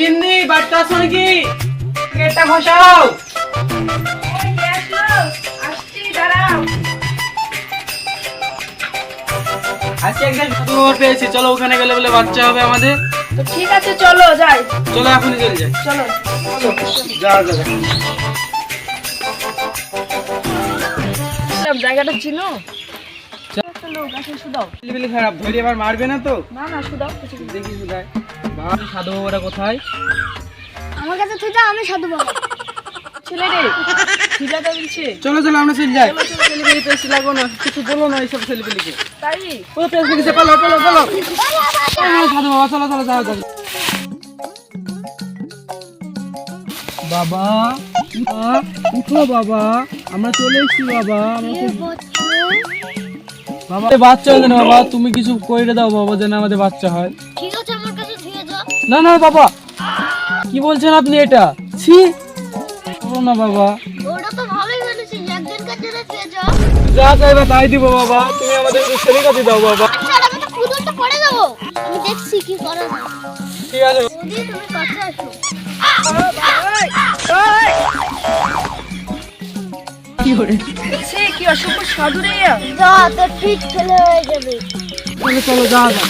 গিন্নি বাচ্চা আসো নাকি? গেটটা ঘষাও। আজকে একজন খবর পেয়েছি। চলো ওখানে গেলে বলে বাচ্চা হবে আমাদের। তো ঠিক আছে চলো যাই। চলো এখনই চলে যাই। চলো যাও সব জায়গাটা চিনো? একটা লোক আছে শুধাও ছেলেপিলে খারাপ ধরে আবার মারবে না তো? না না শুধাও কিছু না। দেখি শুধায় বাবা সাধু বাবারা কোথায়? আমার কাছে তুই যা আমি সাধু বাবা। ছেলে রে খিদাটা বলছে? চলো চলো আমরা চলে যাই। চলো, চলো, ছেলেপিলি পেয়েছি লাগো না। কিছু বলো না এইসব ছেলেপিলিকে। তাই? ও পেয়েছি গেছে পালো পালো পালো সাধু বাবা চলো চলো যাও যাও। বাবা উঠো বাবা। আমরা চলে এসেছি বাবা। আমরা বাবা বাচ্চা হবে না বাবা তুমি কিছু করে দাও বাবা যেন আমাদের বাচ্চা হয়। ঠিক আছে আমার কাছে থেকে যা না না বাবা। কি বলছেন আপনি এটা? ছি। করো না বাবা। ওটা তো ভালোই বলেছিস একদিন কাছে থেকে যা যা চাইবে তাই দিব বাবা। তুমি আমাদের ছেলে কাছে দাও বাবা। আচ্ছা আমি তো পুতুলটা পড়ে যাব। আমি দেখছি কি করা যায়। ঠিক আছে। তুমি কাছে আসো। সে কি অসভ্য সাধু রে ইয়া। যা তোর পিঠ ফেলে হয়ে যাবে। চলো চলো যা যা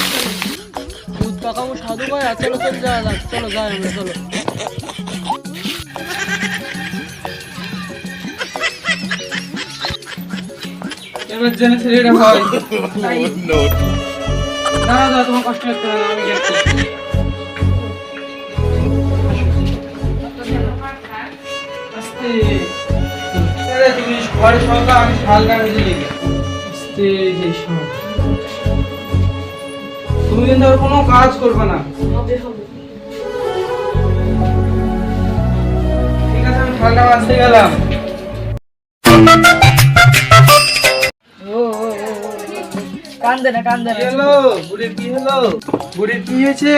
দুধ পাকাবো সাধু ভাই চলো চলো যা যা চলো যাই আমরা চলো। এবার জেনে ছেলেটা হয় না না তোমার কষ্ট হচ্ছে না আমি যাচ্ছি। আস্তে। তুমি আমি লিখে কিন্তু আর কোনো কাজ করবে না। ঠিক আছে আমি ঠান্ডা বাঁচতে গেলাম। কান্দে না কান্দে না। কি হলো? কি হয়েছে?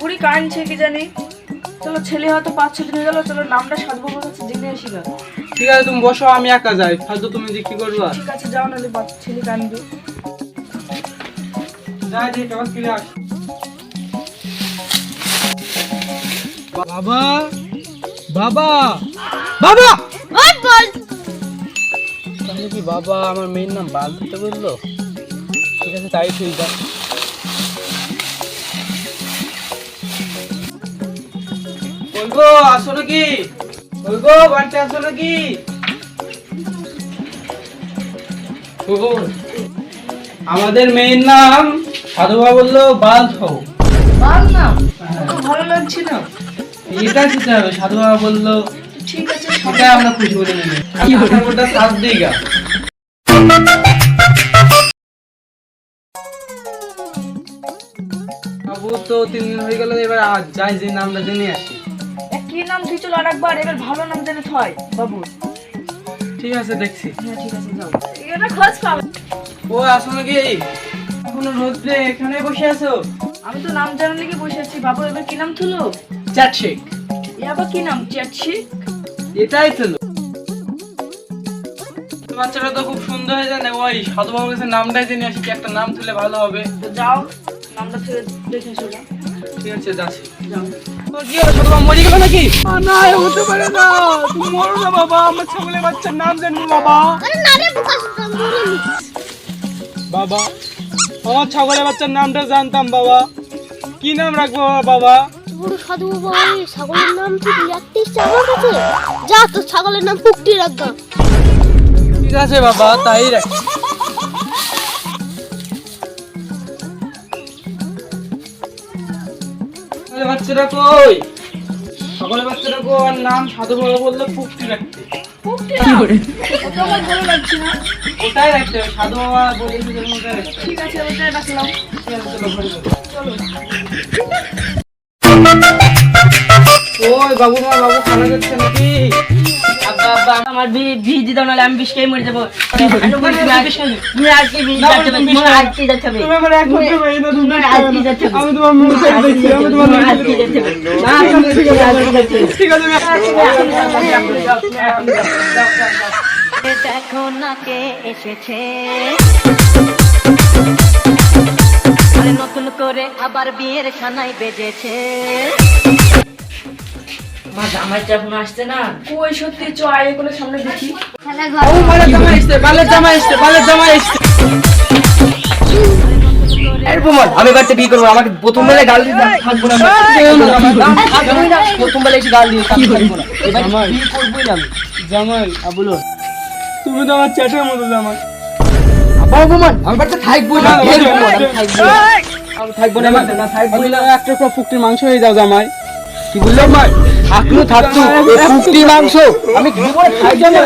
বুড়ি কাঁদছে কি জানি। চলো ছেলে হয়তো পাঁচ ছ দিন হয়ে গেল চলো নামটা সাধু বাবার কাছে জেনে আসি না। ঠিক আছে তুমি বসো আমি একা যাই। ফালতু তুমি যে কি করবা? ঠিক আছে যাও নাহলে বাচ্চা ছেলে যাই যাই ফিরে বাবা বাবা বাবা! ওই বল। তাহলে কি বাবা আমার মেয়ের নাম বাল দিতে বলল? ঠিক আছে তাই ঠিক আছে বলব আসো বাড়িতে নাকি? আমাদের মেয়ের নাম সাধুবা বলল বাল থৌ ভালো না ভালো লাগছে না। এটা খেতে হবে সাধু বাবা বলল ঠিক আছে আমরা খুশি করে নেবে। কি ওটা সাত দিঘা বাবু তো তিন দিন হয়ে গেল এবার আজ যাই যে নামটা জেনে আসি। কি নাম তুই চলো আরেকবার এবার ভালো নাম জেনে থয়। বাবু। ঠিক আছে দেখছি। হ্যাঁ ঠিক আছে যাও। এটা খোঁজ পাবে ও আসো নাকি? এখনও রোদ্রে এখানে বসে আছো? আমি তো নাম জানার লেগে বসে আছি। বাবু এবার কি নাম থুলো শেক এ আবার কি নাম? চেটছি এটাই তো বাচ্চাটা তো খুব সুন্দর হয়ে জানে ওই সাধু বাবুর কাছে নামটাই জেনে আসি কি একটা নাম তুলে ভালো হবে। তো যাও নামটা থেকে দেখে যাও ঠিক আছে যাচ্ছি। কি হলো ছোট বাবা মরে গেল নাকি? না হতে পারে না। তুমি মরো না বাবা। আমার ছাগলের বাচ্চার নাম জানব বাবা। আরে না রে বুকা সুতরাং মরে নি বাবা আমার ছাগলের বাচ্চার নামটা জানতাম বাবা। কি নাম রাখব বাবা বড় সাধু বাবা ছাগলের নাম তুই রাখতে আমার কাছে যা তোর ছাগলের নাম পুকটি রাখবা ঠিক আছে বাবা তাই রাখ। বাচ্চাটা কই? সকালে বাচ্চাটা কো আর নাম সাধু বাবা বললে পুকটি রাখতে। পুকটি না? ভালো লাগছে না। ওটাই রাখতে হবে সাধু বাবা। ঠিক আছে ওটাই রাখলাম। চলো ওই বাবু মা বাবু খানা যাচ্ছে নাকি? আব্বা আমার বিষ দিতে নাহলে আমি বিষ খেয়ে মরে যাব। দেখো না কে এসেছে। নতুন করে আবার বিয়ের সানাই বেজেছে। মা আসছে না। কই সত্যি চ আয় এগুলো সামনে দেখি। ও বালের জামাই এসছে আমি বাড়িতে বিয়ে করব আমাকে প্রথম বেলায় গাল দিয়ে থাকব না প্রথম বেলায় এসে গাল দিয়ে থাকব না এবার বিয়ে করবোই না জামাই আবুলো তুমি তো আমার চ্যাটের মতো জামাই। আমি বাড়িতে থাকবোই না থাকব না থাকব না। একটা করে ফুকটির মাংস হয়ে যাও জামাই। কি বলল ভাই? আকলু থাকতো। ফুকটি মাংস। আমি জীবনে খাইতে না